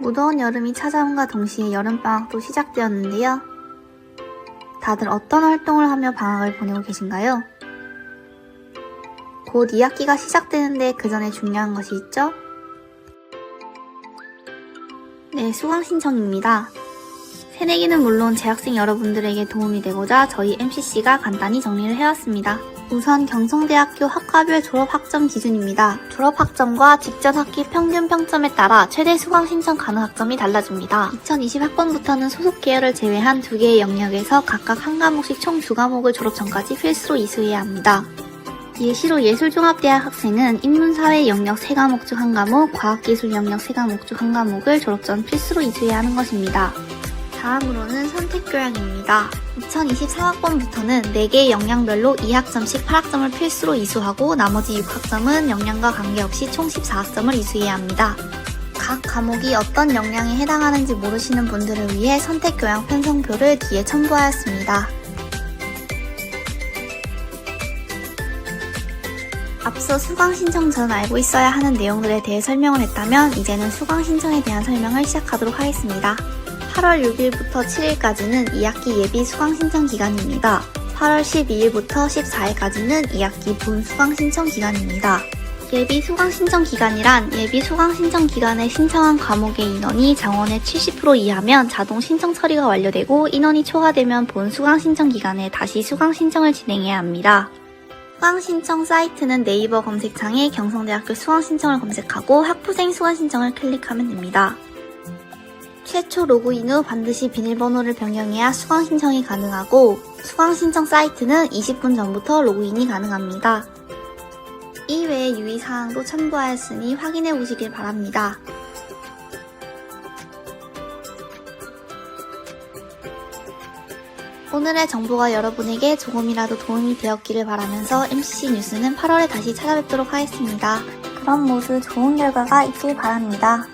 무더운 여름이 찾아옴과 동시에 여름방학도 시작되었는데요. 다들 어떤 활동을 하며 방학을 보내고 계신가요? 곧 2학기가 시작되는데 그 전에 중요한 것이 있죠? 네, 수강 신청입니다. 새내기는 물론 재학생 여러분들에게 도움이 되고자 저희 MCC가 간단히 정리를 해왔습니다. 우선 경성대학교 학과별 졸업 학점 기준입니다. 졸업 학점과 직전 학기 평균 평점에 따라 최대 수강 신청 가능 학점이 달라집니다. 2020 학번부터는 소속 계열을 제외한 두 개의 영역에서 각각 한 과목씩 총 두 과목을 졸업 전까지 필수로 이수해야 합니다. 예시로 예술종합대학 학생은 인문사회 영역 3과목 중한 과목, 과학기술 영역 3과목 중한 과목을 졸업 전 필수로 이수해야 하는 것입니다. 다음으로는 선택교양입니다. 2023학번부터는 4개의 역량별로 2학점씩 8학점을 필수로 이수하고 나머지 6학점은 역량과 관계없이 총 14학점을 이수해야 합니다. 각 과목이 어떤 역량에 해당하는지 모르시는 분들을 위해 선택교양 편성표를 뒤에 첨부하였습니다. 앞서 수강 신청 전 알고 있어야 하는 내용들에 대해 설명을 했다면 이제는 수강 신청에 대한 설명을 시작하도록 하겠습니다. 8월 6일부터 7일까지는 2학기 예비 수강 신청 기간입니다. 8월 12일부터 14일까지는 2학기 본 수강 신청 기간입니다. 예비 수강 신청 기간이란 예비 수강 신청 기간에 신청한 과목의 인원이 정원의 70% 이하면 자동 신청 처리가 완료되고 인원이 초과되면 본 수강 신청 기간에 다시 수강 신청을 진행해야 합니다. 수강 신청 사이트는 네이버 검색창에 경성대학교 수강 신청을 검색하고 학부생 수강 신청을 클릭하면 됩니다. 최초 로그인 후 반드시 비밀번호를 변경해야 수강 신청이 가능하고 수강 신청 사이트는 20분 전부터 로그인이 가능합니다. 이외의 유의사항도 첨부하였으니 확인해 보시길 바랍니다. 오늘의 정보가 여러분에게 조금이라도 도움이 되었기를 바라면서 MCC 뉴스는 8월에 다시 찾아뵙도록 하겠습니다. 그럼 모두 좋은 결과가 있길 바랍니다.